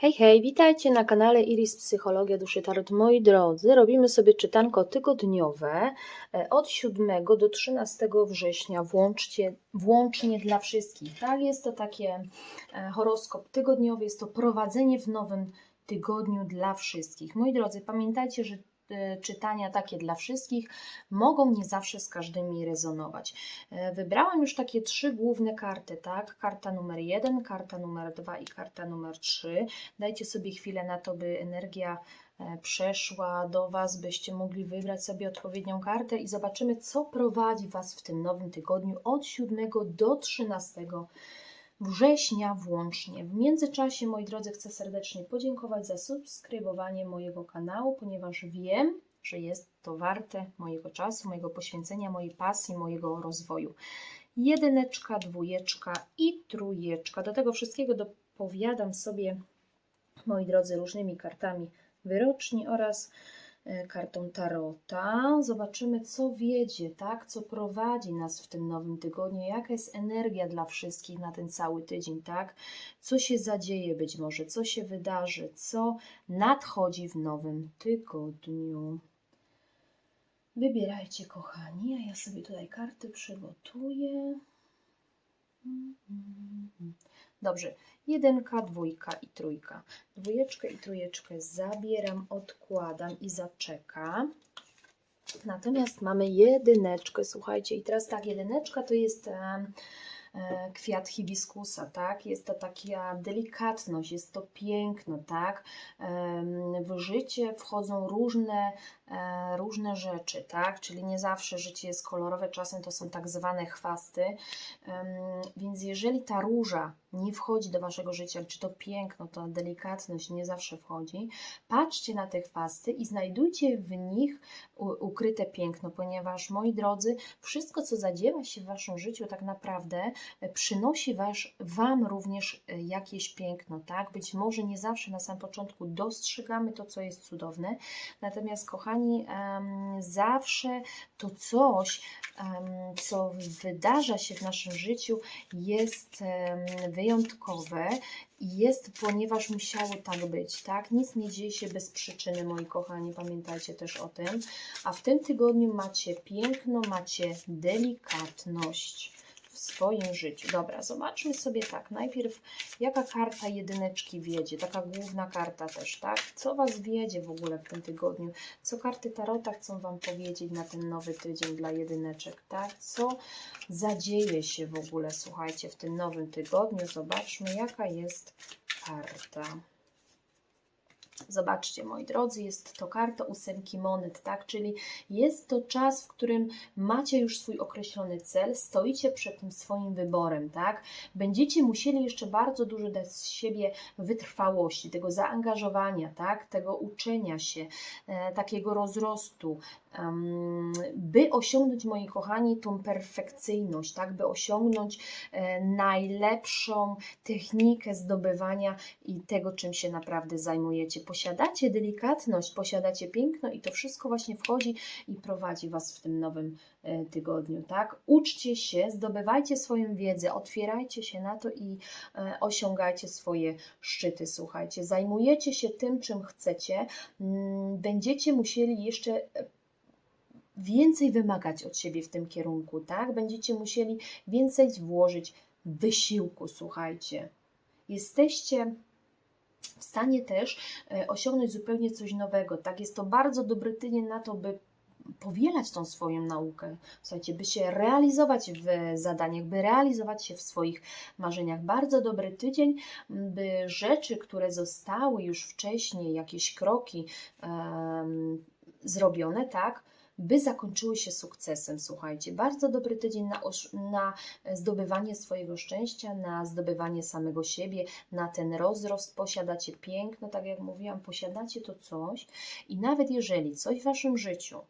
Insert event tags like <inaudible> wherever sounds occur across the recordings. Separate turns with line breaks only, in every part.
Hej, hej, witajcie na kanale Iris Psychologia Duszy Tarot. Moi drodzy, robimy sobie czytanko tygodniowe e, od 7 do 13 września, włącznie, włącznie dla wszystkich. Tak, jest to takie e, horoskop tygodniowy, jest to prowadzenie w nowym tygodniu dla wszystkich. Moi drodzy, pamiętajcie, że czytania takie dla wszystkich mogą nie zawsze z każdymi rezonować. E, Wybrałam już takie trzy główne karty, tak? Karta numer jeden, karta numer dwa i karta numer trzy. Dajcie sobie chwilę na to, by energia e, przeszła do Was, byście mogli wybrać sobie odpowiednią kartę i zobaczymy, co prowadzi Was w tym nowym tygodniu od 7 do 13 września włącznie. W międzyczasie, moi drodzy, chcę serdecznie podziękować za subskrybowanie mojego kanału, ponieważ wiem, że jest to warte mojego czasu, mojego poświęcenia, mojej pasji, mojego rozwoju. Jedyneczka, dwójeczka i trójeczka. Do tego wszystkiego dopowiadam sobie, moi drodzy, różnymi kartami wyroczni oraz kartą Tarota. Zobaczymy, co wiedzie, tak? co prowadzi nas w tym nowym tygodniu, jaka jest energia dla wszystkich na ten cały tydzień, tak? Co się zadzieje być może, co się wydarzy, co nadchodzi w nowym tygodniu. Wybierajcie, kochani, a ja sobie tutaj karty przygotuję. Dobrze, jedynka, dwójka i trójka. Dwójeczkę i trójeczkę zabieram, odkładam i zaczekam. Natomiast mamy jedyneczkę, słuchajcie, i teraz tak, jedyneczka to jest kwiat hibiskusa, tak? Jest to taka delikatność, jest to piękno, tak? W życie wchodzą różne, e, różne rzeczy, tak? Czyli nie zawsze życie jest kolorowe, czasem to są tak zwane chwasty. Więc jeżeli ta róża nie wchodzi do waszego życia, czy to piękno, to delikatność nie zawsze wchodzi, patrzcie na te chwasty i znajdujcie w nich ukryte piękno, ponieważ moi drodzy, wszystko co zadziewa się w waszym życiu tak naprawdę e, przynosi wasz, wam również e, jakieś piękno, tak? Być może nie zawsze na samym początku dostrzegamy to, co jest cudowne, natomiast kochani, zawsze to coś, co wydarza się w naszym życiu jest wyjątkowe i jest, ponieważ musiało tak być, tak? Nic nie dzieje się bez przyczyny, moi kochani, pamiętajcie też o tym. A w tym tygodniu macie piękno, macie delikatność w swoim życiu. Dobra, zobaczmy sobie tak. Najpierw, jaka karta jedyneczki wiedzie, taka główna karta też, tak? Co Was wiedzie w ogóle w tym tygodniu? Co karty Tarota chcą Wam powiedzieć na ten nowy tydzień dla jedyneczek, tak? Co zadzieje się w ogóle, słuchajcie, w tym nowym tygodniu? Zobaczmy, jaka jest karta. Zobaczcie, moi drodzy, jest to karta ósemki monet, tak? Czyli jest to czas, w którym macie już swój określony cel, stoicie przed tym swoim wyborem, tak? Będziecie musieli jeszcze bardzo dużo dać z siebie wytrwałości, tego zaangażowania, tak? Tego uczenia się, e, takiego rozrostu, em, by osiągnąć, moi kochani, tą perfekcyjność, tak? By osiągnąć e, najlepszą technikę zdobywania i tego, czym się naprawdę zajmujecie. Posiadacie delikatność, posiadacie piękno i to wszystko właśnie wchodzi i prowadzi Was w tym nowym e, tygodniu, tak? Uczcie się, zdobywajcie swoją wiedzę, otwierajcie się na to i e, osiągajcie swoje szczyty, słuchajcie. Zajmujecie się tym, czym chcecie. Mm, Będziecie musieli jeszcze e, więcej wymagać od siebie w tym kierunku, tak? Będziecie musieli więcej włożyć wysiłku, słuchajcie. Jesteście w stanie też e, osiągnąć zupełnie coś nowego. Tak, jest to bardzo dobry tydzień na to, by powielać tą swoją naukę, słuchajcie, by się realizować w zadaniach, by realizować się w swoich marzeniach. Bardzo dobry tydzień, by rzeczy, które zostały już wcześniej, jakieś kroki em, zrobione, tak, by zakończyły się sukcesem. Słuchajcie, bardzo dobry tydzień na, na zdobywanie swojego szczęścia, na zdobywanie samego siebie, na ten rozrost. Posiadacie piękno, tak jak mówiłam, posiadacie to coś i nawet jeżeli coś w waszym życiu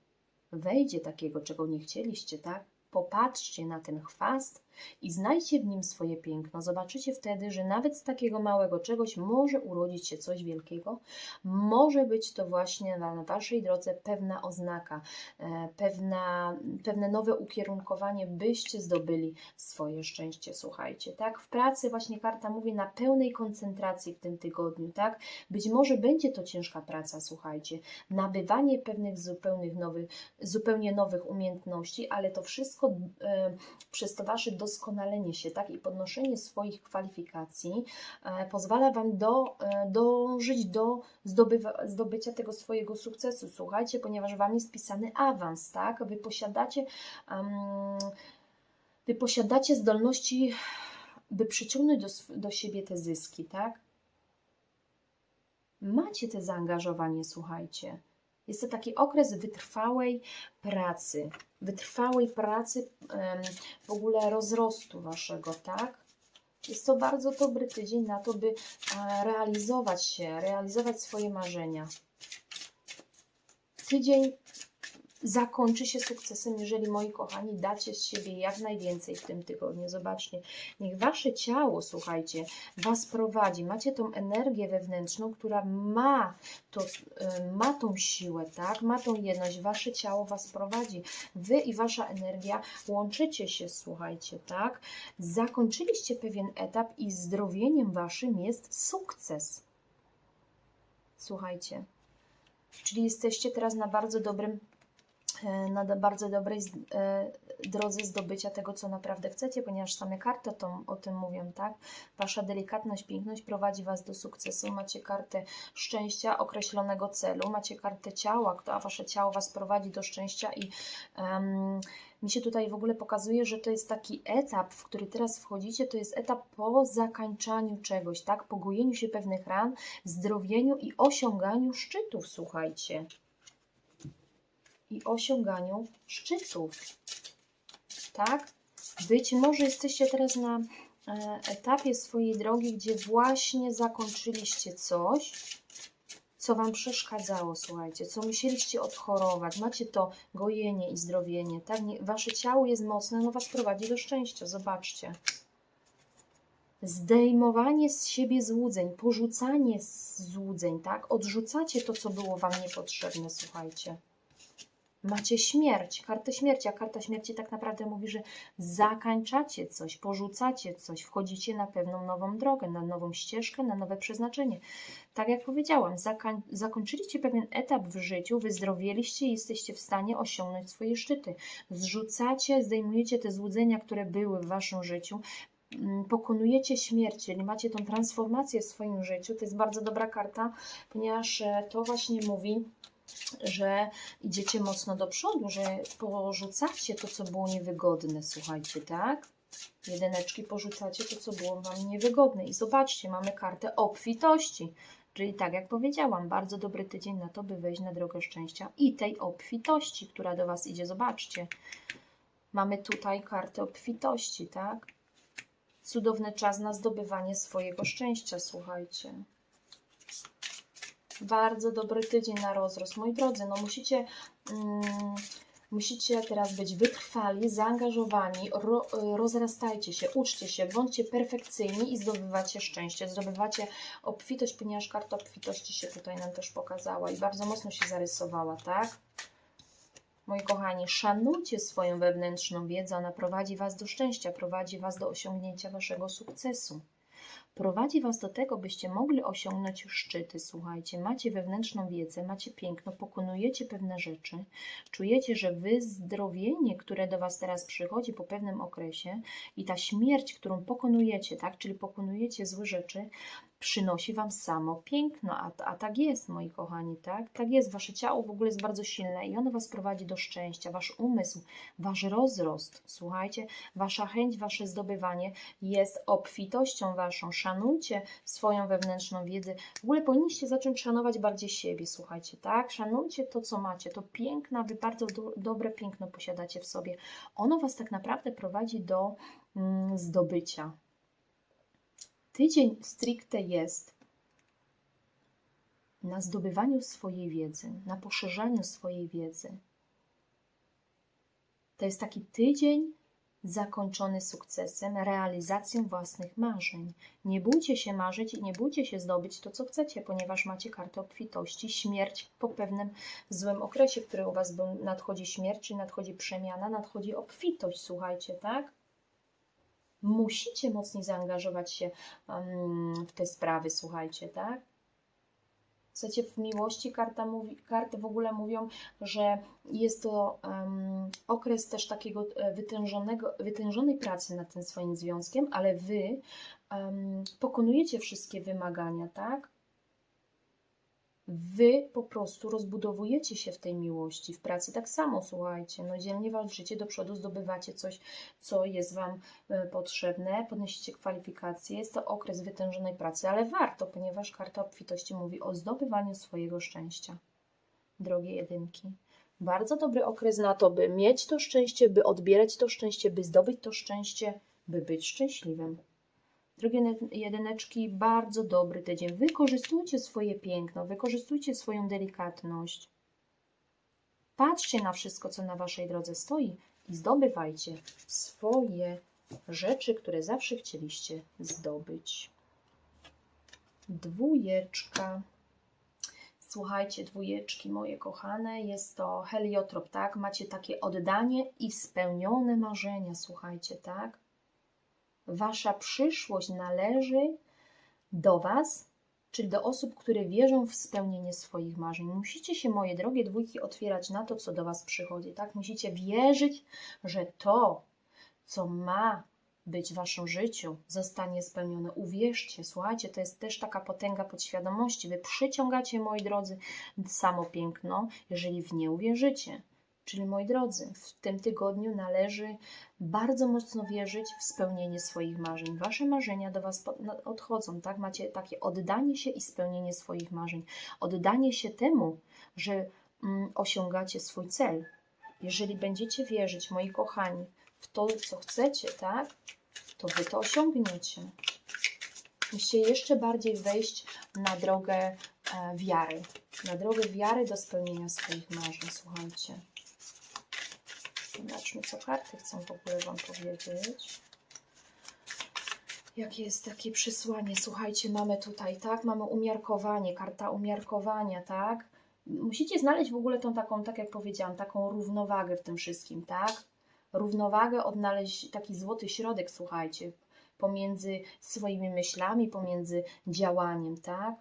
wejdzie takiego, czego nie chcieliście, tak? Popatrzcie na ten chwast i znajdźcie w nim swoje piękno. Zobaczycie wtedy, że nawet z takiego małego czegoś może urodzić się coś wielkiego. Może być to właśnie na Waszej drodze pewna oznaka, e, pewna, pewne nowe ukierunkowanie, byście zdobyli swoje szczęście. Słuchajcie, tak? W pracy właśnie karta mówi na pełnej koncentracji w tym tygodniu, tak? Być może będzie to ciężka praca, słuchajcie, nabywanie pewnych zupełnych nowych, zupełnie nowych umiejętności, ale to wszystko e, przez to Wasze doskonalenie się, tak? I podnoszenie swoich kwalifikacji e, pozwala Wam do, e, dążyć do zdobywa, zdobycia tego swojego sukcesu, słuchajcie, ponieważ Wam jest pisany awans, tak? Wy posiadacie, um, wy posiadacie zdolności, by przyciągnąć do, do siebie te zyski, tak? Macie te zaangażowanie, słuchajcie. Jest to taki okres wytrwałej pracy, wytrwałej pracy, w ogóle rozrostu waszego, tak? Jest to bardzo dobry tydzień na to, by realizować się, realizować swoje marzenia. Tydzień zakończy się sukcesem, jeżeli moi kochani dacie z siebie jak najwięcej w tym tygodniu. Zobaczcie, niech wasze ciało, słuchajcie, was prowadzi. Macie tą energię wewnętrzną, która ma, to, y, ma tą siłę, tak? Ma tą jedność. Wasze ciało was prowadzi. Wy i wasza energia łączycie się, słuchajcie, tak? Zakończyliście pewien etap i zdrowieniem waszym jest sukces. Słuchajcie. Czyli jesteście teraz na bardzo dobrym na do- bardzo dobrej e, drodze zdobycia tego, co naprawdę chcecie, ponieważ same karty to, o tym mówią, tak? Wasza delikatność, piękność prowadzi Was do sukcesu. Macie kartę szczęścia, określonego celu, macie kartę ciała, a Wasze ciało Was prowadzi do szczęścia i em, mi się tutaj w ogóle pokazuje, że to jest taki etap, w który teraz wchodzicie, to jest etap po zakańczaniu czegoś, tak? Po gojeniu się pewnych ran, zdrowieniu i osiąganiu szczytów, słuchajcie i osiąganiu szczytów. Tak? Być może jesteście teraz na e, etapie swojej drogi, gdzie właśnie zakończyliście coś, co Wam przeszkadzało, słuchajcie, co musieliście odchorować. Macie to gojenie i zdrowienie, tak? Wasze ciało jest mocne, no Was prowadzi do szczęścia, zobaczcie. Zdejmowanie z siebie złudzeń, porzucanie złudzeń, tak? Odrzucacie to, co było Wam niepotrzebne, słuchajcie. Macie śmierć, kartę śmierci, a karta śmierci tak naprawdę mówi, że zakańczacie coś, porzucacie coś, wchodzicie na pewną nową drogę, na nową ścieżkę, na nowe przeznaczenie. Tak jak powiedziałam, zakończyliście pewien etap w życiu, wyzdrowieliście i jesteście w stanie osiągnąć swoje szczyty. Zrzucacie, zdejmujecie te złudzenia, które były w waszym życiu, mm, pokonujecie śmierć, czyli macie tą transformację w swoim życiu. To jest bardzo dobra karta, ponieważ e, to właśnie mówi, że idziecie mocno do przodu, że porzucacie to, co było niewygodne, słuchajcie, tak? Jedyneczki porzucacie to, co było Wam niewygodne. I zobaczcie, mamy kartę obfitości. Czyli tak jak powiedziałam, bardzo dobry tydzień na to, by wejść na drogę szczęścia i tej obfitości, która do Was idzie. Zobaczcie, mamy tutaj kartę obfitości, tak? Cudowny czas na zdobywanie swojego szczęścia, słuchajcie bardzo dobry tydzień na rozrost. Moi drodzy, no musicie, mm, musicie teraz być wytrwali, zaangażowani, ro, rozrastajcie się, uczcie się, bądźcie perfekcyjni i zdobywacie szczęście, zdobywacie obfitość, ponieważ karta obfitości się tutaj nam też pokazała i bardzo mocno się zarysowała, tak? Moi kochani, szanujcie swoją wewnętrzną wiedzę, ona prowadzi Was do szczęścia, prowadzi Was do osiągnięcia Waszego sukcesu prowadzi Was do tego, byście mogli osiągnąć szczyty. Słuchajcie, macie wewnętrzną wiedzę, macie piękno, pokonujecie pewne rzeczy, czujecie, że wyzdrowienie, które do Was teraz przychodzi po pewnym okresie i ta śmierć, którą pokonujecie, tak, czyli pokonujecie złe rzeczy, przynosi Wam samo piękno, a, a tak jest, moi kochani, tak? Tak jest, Wasze ciało w ogóle jest bardzo silne i ono Was prowadzi do szczęścia, Wasz umysł, Wasz rozrost, słuchajcie, Wasza chęć, Wasze zdobywanie jest obfitością Waszą, szanujcie swoją wewnętrzną wiedzę, w ogóle powinniście zacząć szanować bardziej siebie, słuchajcie, tak? Szanujcie to, co macie, to piękna, Wy bardzo do, dobre piękno posiadacie w sobie, ono Was tak naprawdę prowadzi do mm, zdobycia, tydzień stricte jest na zdobywaniu swojej wiedzy, na poszerzaniu swojej wiedzy. To jest taki tydzień zakończony sukcesem, realizacją własnych marzeń. Nie bójcie się marzyć i nie bójcie się zdobyć to, co chcecie, ponieważ macie kartę obfitości, śmierć po pewnym złym okresie, który u Was był, nadchodzi śmierć, nadchodzi przemiana, nadchodzi obfitość, słuchajcie, tak? Musicie mocniej zaangażować się w te sprawy, słuchajcie, tak? Słuchajcie, w miłości karta mówi, karty w ogóle mówią, że jest to em, okres też takiego e, wytężonego, wytężonej pracy nad tym swoim związkiem, ale wy em, pokonujecie wszystkie wymagania, tak? Wy po prostu rozbudowujecie się w tej miłości, w pracy tak samo, słuchajcie, no dzielnie walczycie do przodu, zdobywacie coś, co jest Wam e, potrzebne, podnosicie kwalifikacje, jest to okres wytężonej pracy, ale warto, ponieważ karta obfitości mówi o zdobywaniu swojego szczęścia. Drogie jedynki, bardzo dobry okres na to, by mieć to szczęście, by odbierać to szczęście, by zdobyć to szczęście, by być szczęśliwym. Drogie ne- jedyneczki, bardzo dobry tydzień. Wykorzystujcie swoje piękno, wykorzystujcie swoją delikatność. Patrzcie na wszystko, co na waszej drodze stoi i zdobywajcie swoje rzeczy, które zawsze chcieliście zdobyć. Dwójeczka. Słuchajcie, dwójeczki moje kochane, jest to heliotrop, tak? Macie takie oddanie i spełnione marzenia, słuchajcie, tak? Wasza przyszłość należy do Was, czyli do osób, które wierzą w spełnienie swoich marzeń. Musicie się, moje drogie dwójki, otwierać na to, co do Was przychodzi. Tak? Musicie wierzyć, że to, co ma być w Waszym życiu, zostanie spełnione. Uwierzcie, słuchajcie, to jest też taka potęga podświadomości. Wy przyciągacie, moi drodzy, samo piękno, jeżeli w nie uwierzycie. Czyli moi drodzy, w tym tygodniu należy bardzo mocno wierzyć w spełnienie swoich marzeń. Wasze marzenia do Was no, odchodzą, tak? Macie takie oddanie się i spełnienie swoich marzeń. Oddanie się temu, że mm, osiągacie swój cel. Jeżeli będziecie wierzyć, moi kochani, w to, co chcecie, tak? To Wy to osiągniecie. Musicie jeszcze bardziej wejść na drogę e, wiary. Na drogę wiary do spełnienia swoich marzeń, słuchajcie. Zobaczmy, co karty chcą w ogóle Wam powiedzieć. Jakie jest takie przesłanie? Słuchajcie, mamy tutaj, tak? Mamy umiarkowanie, karta umiarkowania, tak? Musicie znaleźć w ogóle tą taką, tak jak powiedziałam, taką równowagę w tym wszystkim, tak? Równowagę, odnaleźć taki złoty środek, słuchajcie, pomiędzy swoimi myślami, pomiędzy działaniem, tak?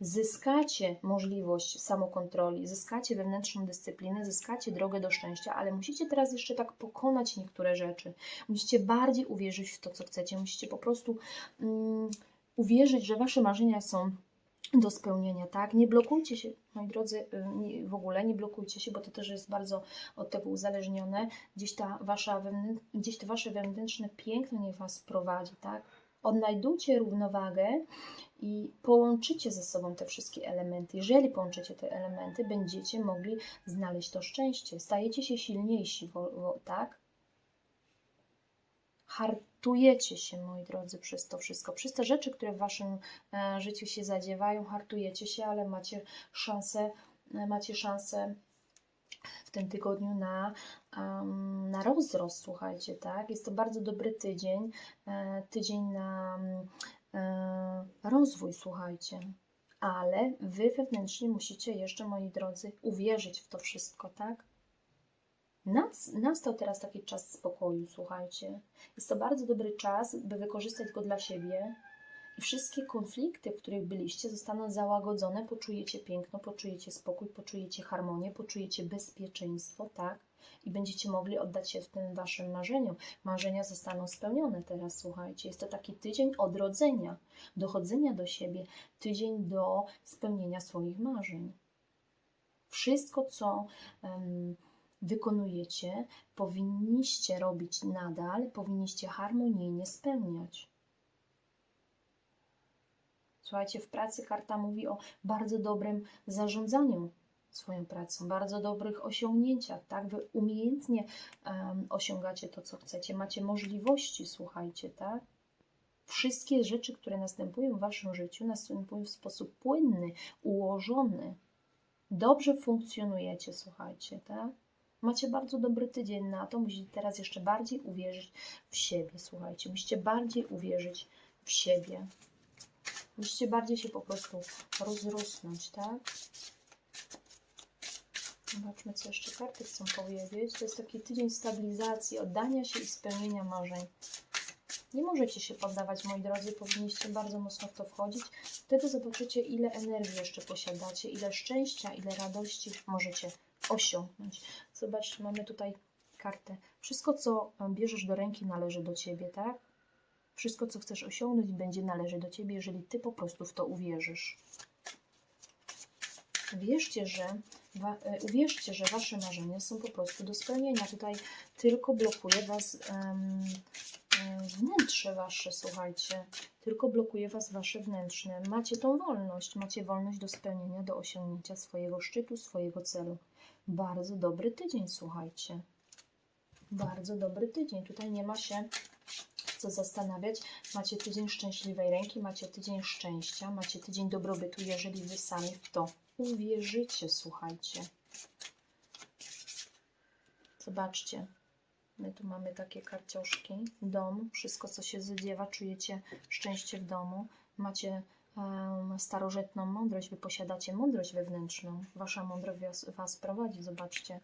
Zyskacie możliwość samokontroli, zyskacie wewnętrzną dyscyplinę, zyskacie drogę do szczęścia, ale musicie teraz jeszcze tak pokonać niektóre rzeczy. Musicie bardziej uwierzyć w to, co chcecie. Musicie po prostu mm, uwierzyć, że wasze marzenia są do spełnienia, tak? Nie blokujcie się, moi drodzy, y, w ogóle nie blokujcie się, bo to też jest bardzo od tego uzależnione. Gdzieś, ta wasza gdzieś to wasze wewnętrzne piękno niech was prowadzi, tak? Odnajdujcie równowagę i połączycie ze sobą te wszystkie elementy. Jeżeli połączycie te elementy, będziecie mogli znaleźć to szczęście. Stajecie się silniejsi, wo, wo, tak? Hartujecie się, moi drodzy, przez to wszystko. Przez te rzeczy, które w waszym e, życiu się zadziewają, hartujecie się, ale macie szansę, e, macie szansę w tym tygodniu na, um, na rozrost, słuchajcie, tak? Jest to bardzo dobry tydzień, e, tydzień na rozwój, słuchajcie. Ale wy wewnętrznie musicie jeszcze, moi drodzy, uwierzyć w to wszystko, tak? Nas, nastał teraz taki czas spokoju, słuchajcie. Jest to bardzo dobry czas, by wykorzystać go dla siebie. I wszystkie konflikty, w których byliście, zostaną załagodzone. Poczujecie piękno, poczujecie spokój, poczujecie harmonię, poczujecie bezpieczeństwo, tak? I będziecie mogli oddać się w tym waszym marzeniu. Marzenia zostaną spełnione teraz, słuchajcie. Jest to taki tydzień odrodzenia, dochodzenia do siebie, tydzień do spełnienia swoich marzeń. Wszystko, co em, wykonujecie, powinniście robić nadal, powinniście harmonijnie spełniać. Słuchajcie, w pracy karta mówi o bardzo dobrym zarządzaniu swoją pracą, bardzo dobrych osiągnięciach, tak? Wy umiejętnie em, osiągacie to, co chcecie, macie możliwości, słuchajcie, tak? Wszystkie rzeczy, które następują w waszym życiu, następują w sposób płynny, ułożony. Dobrze funkcjonujecie, słuchajcie, tak? Macie bardzo dobry tydzień na to. Musicie teraz jeszcze bardziej uwierzyć w siebie. Słuchajcie, musicie bardziej uwierzyć w siebie. Musicie bardziej się po prostu rozrosnąć, tak? Zobaczmy, co jeszcze karty chcą powiedzieć. To jest taki tydzień stabilizacji, oddania się i spełnienia marzeń. Nie możecie się poddawać, moi drodzy, powinniście bardzo mocno w to wchodzić. Wtedy zobaczycie, ile energii jeszcze posiadacie, ile szczęścia, ile radości możecie osiągnąć. Zobaczcie, mamy tutaj kartę. Wszystko, co bierzesz do ręki, należy do ciebie, tak? Wszystko, co chcesz osiągnąć, będzie należy do ciebie, jeżeli ty po prostu w to uwierzysz. Wierzcie, że, wa, e, uwierzcie, że wasze marzenia są po prostu do spełnienia. Tutaj tylko blokuje was e, wnętrze wasze, słuchajcie. Tylko blokuje was wasze wnętrzne. Macie tą wolność, macie wolność do spełnienia, do osiągnięcia swojego szczytu, swojego celu. Bardzo dobry tydzień, słuchajcie. Bardzo dobry tydzień. Tutaj nie ma się co zastanawiać. Macie tydzień szczęśliwej ręki, macie tydzień szczęścia, macie tydzień dobrobytu, jeżeli wy sami w to uwierzycie, słuchajcie. Zobaczcie. My tu mamy takie karcioszki. Dom, wszystko co się zadziewa, czujecie szczęście w domu. Macie um, starożytną mądrość, wy posiadacie mądrość wewnętrzną. Wasza mądrość was, was prowadzi, zobaczcie.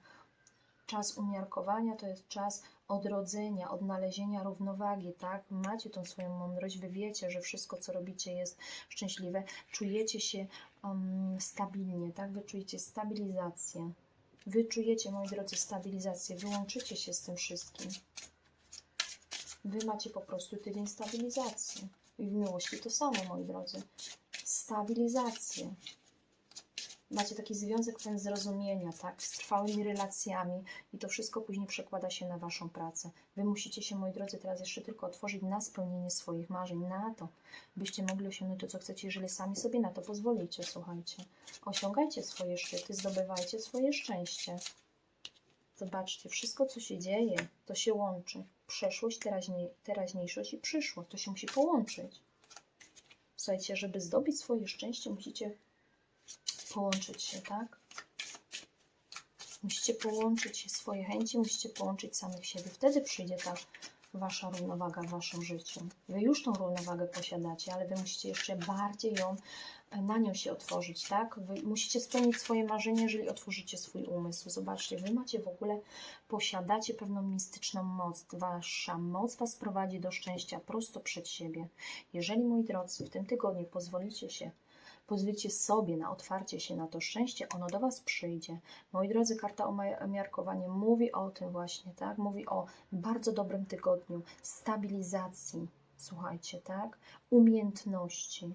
Czas umiarkowania to jest czas odrodzenia, odnalezienia równowagi, tak? Macie tą swoją mądrość, wy wiecie, że wszystko, co robicie jest szczęśliwe, czujecie się um, stabilnie, tak? Wy czujecie stabilizację. Wy czujecie, moi drodzy, stabilizację, wyłączycie się z tym wszystkim. Wy macie po prostu tydzień stabilizacji. I w miłości to samo, moi drodzy. Stabilizację macie taki związek ten zrozumienia, tak, z trwałymi relacjami i to wszystko później przekłada się na Waszą pracę. Wy musicie się, moi drodzy, teraz jeszcze tylko otworzyć na spełnienie swoich marzeń, na to, byście mogli osiągnąć to, co chcecie, jeżeli sami sobie na to pozwolicie, słuchajcie. Osiągajcie swoje szczyty, zdobywajcie swoje szczęście. Zobaczcie, wszystko, co się dzieje, to się łączy. Przeszłość, teraźniej, teraźniejszość i przyszłość, to się musi połączyć. Słuchajcie, żeby zdobyć swoje szczęście, musicie połączyć się, tak? Musicie połączyć swoje chęci, musicie połączyć samych siebie. Wtedy przyjdzie ta wasza równowaga w waszym życiu. Wy już tą równowagę posiadacie, ale wy musicie jeszcze bardziej ją, na nią się otworzyć, tak? Wy musicie spełnić swoje marzenie, jeżeli otworzycie swój umysł. Zobaczcie, wy macie w ogóle, posiadacie pewną mistyczną moc. Wasza moc was prowadzi do szczęścia prosto przed siebie. Jeżeli, moi drodzy, w tym tygodniu pozwolicie się Pozwólcie sobie na otwarcie się na to szczęście, ono do Was przyjdzie. Moi drodzy, karta omiarkowanie mówi o tym właśnie, tak? Mówi o bardzo dobrym tygodniu, stabilizacji, słuchajcie, tak? Umiejętności.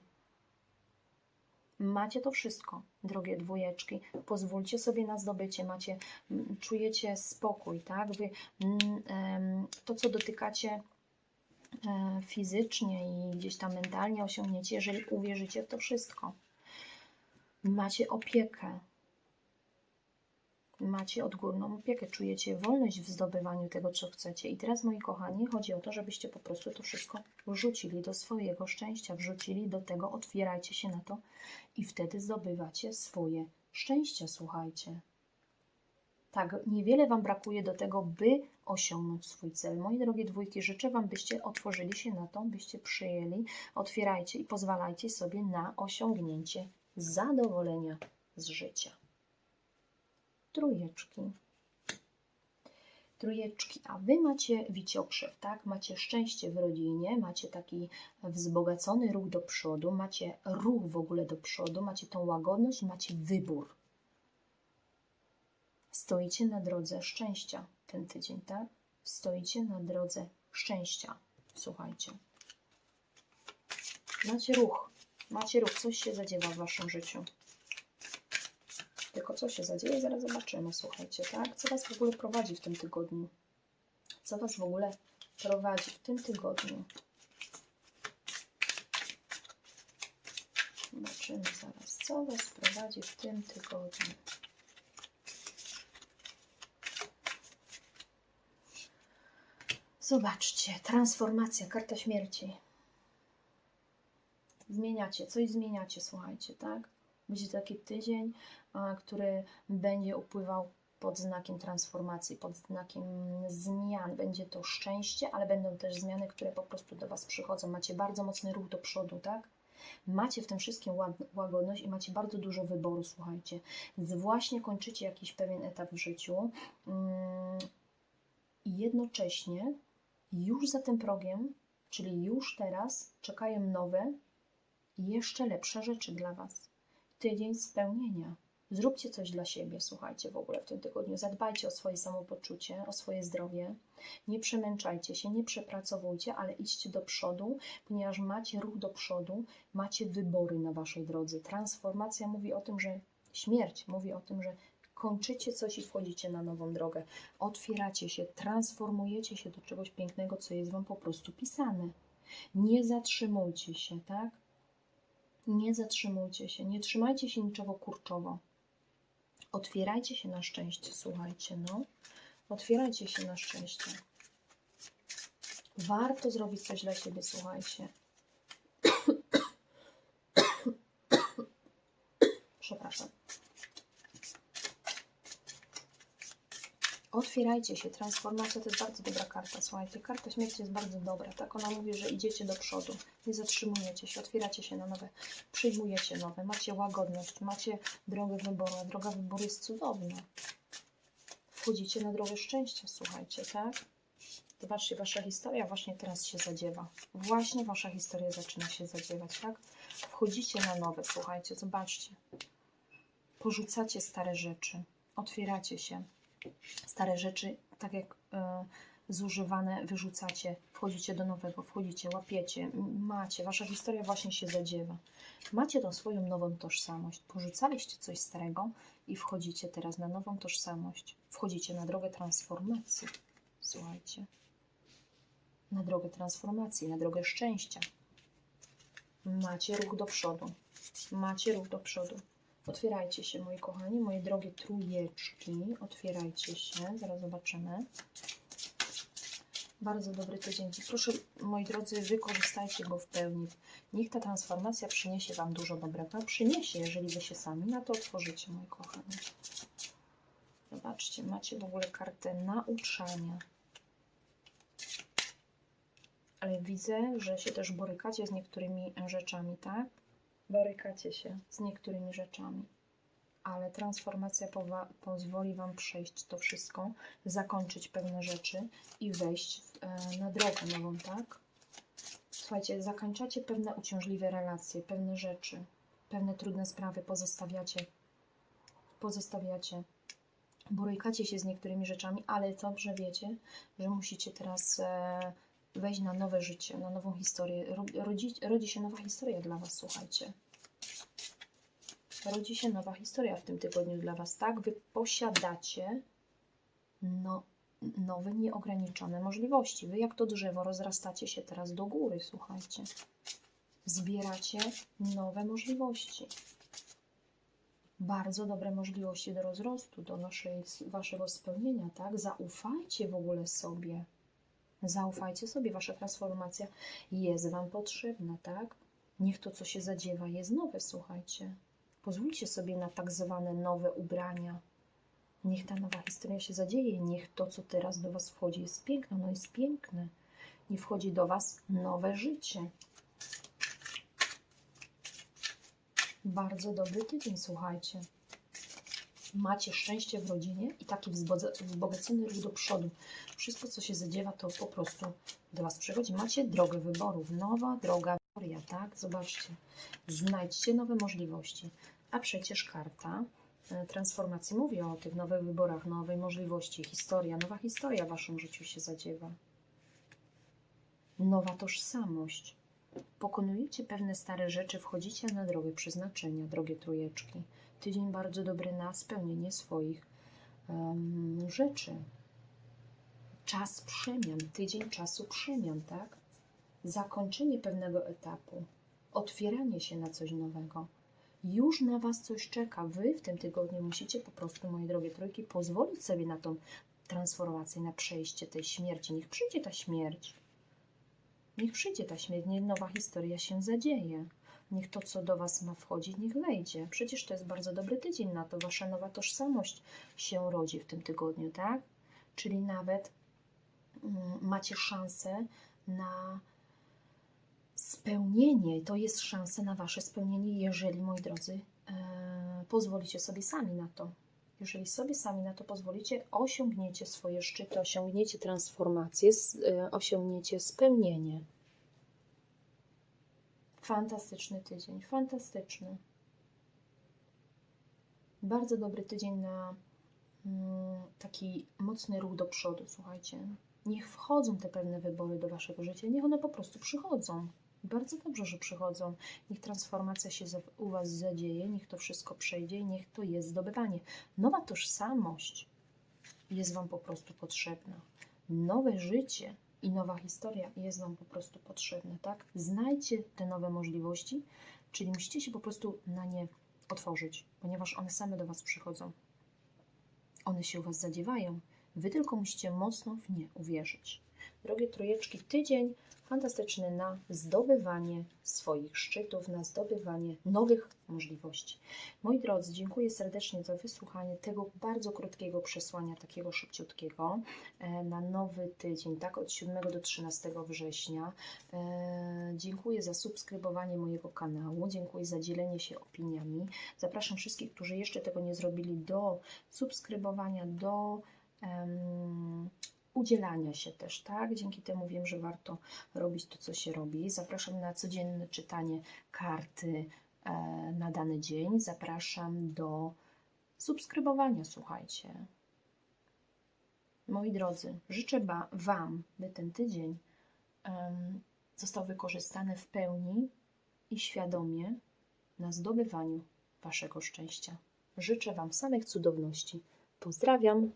Macie to wszystko, drogie dwójeczki. Pozwólcie sobie na zdobycie, macie, czujecie spokój, tak? Wy to, co dotykacie fizycznie i gdzieś tam mentalnie osiągniecie, jeżeli uwierzycie w to wszystko. Macie opiekę. Macie odgórną opiekę, czujecie wolność w zdobywaniu tego, co chcecie. I teraz, moi kochani, chodzi o to, żebyście po prostu to wszystko wrzucili do swojego szczęścia, wrzucili do tego, otwierajcie się na to i wtedy zdobywacie swoje szczęście, słuchajcie. Tak, niewiele Wam brakuje do tego, by osiągnąć swój cel. Moi drogie dwójki, życzę Wam, byście otworzyli się na to, byście przyjęli, otwierajcie i pozwalajcie sobie na osiągnięcie zadowolenia z życia. Trójeczki. Trójeczki, a Wy macie wiciokrzew, tak? Macie szczęście w rodzinie, macie taki wzbogacony ruch do przodu, macie ruch w ogóle do przodu, macie tą łagodność, macie wybór. Stoicie na drodze szczęścia ten tydzień, tak? Stoicie na drodze szczęścia. Słuchajcie. Macie ruch. Macie ruch, coś się zadziewa w Waszym życiu. Tylko co się zadzieje, zaraz zobaczymy, słuchajcie, tak? Co Was w ogóle prowadzi w tym tygodniu? Co Was w ogóle prowadzi w tym tygodniu? Zobaczymy zaraz, co Was prowadzi w tym tygodniu. Zobaczcie, transformacja, karta śmierci zmieniacie, coś zmieniacie, słuchajcie, tak? Będzie taki tydzień, który będzie upływał pod znakiem transformacji, pod znakiem zmian. Będzie to szczęście, ale będą też zmiany, które po prostu do Was przychodzą. Macie bardzo mocny ruch do przodu, tak? Macie w tym wszystkim łagodność i macie bardzo dużo wyboru, słuchajcie. Właśnie kończycie jakiś pewien etap w życiu mm, i jednocześnie już za tym progiem, czyli już teraz, czekają nowe i jeszcze lepsze rzeczy dla Was. Tydzień spełnienia. Zróbcie coś dla siebie, słuchajcie, w ogóle w tym tygodniu. Zadbajcie o swoje samopoczucie, o swoje zdrowie. Nie przemęczajcie się, nie przepracowujcie, ale idźcie do przodu, ponieważ macie ruch do przodu, macie wybory na waszej drodze. Transformacja mówi o tym, że śmierć mówi o tym, że kończycie coś i wchodzicie na nową drogę. Otwieracie się, transformujecie się do czegoś pięknego, co jest wam po prostu pisane. Nie zatrzymujcie się, tak? Nie zatrzymujcie się, nie trzymajcie się niczego kurczowo. Otwierajcie się na szczęście, słuchajcie, no. Otwierajcie się na szczęście. Warto zrobić coś dla siebie, słuchajcie. <coughs> Przepraszam. Otwierajcie się. Transformacja to jest bardzo dobra karta. Słuchajcie, karta śmierci jest bardzo dobra. Tak ona mówi, że idziecie do przodu. Nie zatrzymujecie się, otwieracie się na nowe, przyjmujecie nowe, macie łagodność, macie drogę wyboru. A droga wyboru jest cudowna. Wchodzicie na drogę szczęścia, słuchajcie, tak? Zobaczcie, wasza historia właśnie teraz się zadziewa. Właśnie wasza historia zaczyna się zadziewać, tak? Wchodzicie na nowe, słuchajcie, zobaczcie. Porzucacie stare rzeczy, otwieracie się. Stare rzeczy, tak jak e, zużywane, wyrzucacie, wchodzicie do nowego, wchodzicie, łapiecie, macie, wasza historia właśnie się zadziewa. Macie tą swoją nową tożsamość. Porzucaliście coś starego i wchodzicie teraz na nową tożsamość. Wchodzicie na drogę transformacji. Słuchajcie. Na drogę transformacji, na drogę szczęścia. Macie ruch do przodu. Macie ruch do przodu. Otwierajcie się, moi kochani, moje drogie trójeczki. Otwierajcie się, zaraz zobaczymy. Bardzo dobry tydzień. Proszę, moi drodzy, wykorzystajcie go w pełni. Niech ta transformacja przyniesie Wam dużo dobrego. Przyniesie, jeżeli Wy się sami na to otworzycie, moi kochani. Zobaczcie, macie w ogóle kartę nauczania. Ale widzę, że się też borykacie z niektórymi rzeczami, tak? Borykacie się z niektórymi rzeczami. Ale transformacja pozwoli Wam przejść to wszystko, zakończyć pewne rzeczy i wejść w, e, na drogę nową, tak? Słuchajcie, zakończacie pewne uciążliwe relacje, pewne rzeczy, pewne trudne sprawy pozostawiacie. Pozostawiacie. Borykacie się z niektórymi rzeczami, ale dobrze wiecie, że musicie teraz e, wejść na nowe życie, na nową historię. Ro- Rodzi, rodzi się nowa historia dla Was, słuchajcie. Rodzi się nowa historia w tym tygodniu dla Was, tak? Wy posiadacie no, nowe, nieograniczone możliwości. Wy jak to drzewo rozrastacie się teraz do góry, słuchajcie. Zbieracie nowe możliwości. Bardzo dobre możliwości do rozrostu, do waszej, waszego spełnienia, tak? Zaufajcie w ogóle sobie. Zaufajcie sobie, wasza transformacja jest Wam potrzebna, tak? Niech to, co się zadziewa, jest nowe, słuchajcie. Pozwólcie sobie na tak zwane nowe ubrania. Niech ta nowa historia się zadzieje, niech to, co teraz do Was wchodzi, jest piękne, no jest piękne. Nie wchodzi do Was nowe życie. Bardzo dobry tydzień, słuchajcie. Macie szczęście w rodzinie i taki wzbogacony ruch do przodu. Wszystko, co się zadziewa, to po prostu do Was przychodzi. Macie drogę wyborów, nowa droga wyboria, tak? Zobaczcie. Znajdźcie nowe możliwości. A przecież karta e, transformacji mówi o tych nowych wyborach, nowej możliwości. Historia, nowa historia w Waszym życiu się zadziewa. Nowa tożsamość. Pokonujecie pewne stare rzeczy, wchodzicie na drogę przeznaczenia, drogie trójeczki. Tydzień bardzo dobry na spełnienie swoich em, rzeczy. Czas przemian, tydzień czasu przemian, tak? Zakończenie pewnego etapu, otwieranie się na coś nowego. Już na Was coś czeka. Wy w tym tygodniu musicie po prostu, moje drogie trójki, pozwolić sobie na tą transformację, na przejście tej śmierci. Niech przyjdzie ta śmierć. Niech przyjdzie ta śmierć, niech nowa historia się zadzieje. Niech to, co do Was ma wchodzić, niech wejdzie. Przecież to jest bardzo dobry tydzień na to. Wasza nowa tożsamość się rodzi w tym tygodniu, tak? Czyli nawet mm, macie szansę na spełnienie. To jest szansa na Wasze spełnienie, jeżeli, moi drodzy, e, pozwolicie sobie sami na to. Jeżeli sobie sami na to pozwolicie, osiągniecie swoje szczyty, osiągniecie transformację, e, osiągniecie spełnienie. Fantastyczny tydzień, fantastyczny. Bardzo dobry tydzień na mm, taki mocny ruch do przodu, słuchajcie. Niech wchodzą te pewne wybory do waszego życia, niech one po prostu przychodzą. Bardzo dobrze, że przychodzą. Niech transformacja się u was zadzieje, niech to wszystko przejdzie niech to jest zdobywanie. Nowa tożsamość jest wam po prostu potrzebna. Nowe życie i nowa historia jest wam po prostu potrzebna, tak? Znajdźcie te nowe możliwości, czyli musicie się po prostu na nie otworzyć, ponieważ one same do was przychodzą. One się u was zadziewają. Wy tylko musicie mocno w nie uwierzyć. Drogie trojeczki, tydzień fantastyczny na zdobywanie swoich szczytów, na zdobywanie nowych możliwości. Moi drodzy, dziękuję serdecznie za wysłuchanie tego bardzo krótkiego przesłania, takiego szybciutkiego, e, na nowy tydzień, tak, od 7 do 13 września. E, Dziękuję za subskrybowanie mojego kanału, dziękuję za dzielenie się opiniami. Zapraszam wszystkich, którzy jeszcze tego nie zrobili, do subskrybowania, do em, udzielania się też, tak? Dzięki temu wiem, że warto robić to, co się robi. Zapraszam na codzienne czytanie karty e, na dany dzień. Zapraszam do subskrybowania, słuchajcie. Moi drodzy, życzę Wam, by ten tydzień został wykorzystany w pełni i świadomie na zdobywaniu Waszego szczęścia. Życzę Wam samych cudowności. Pozdrawiam.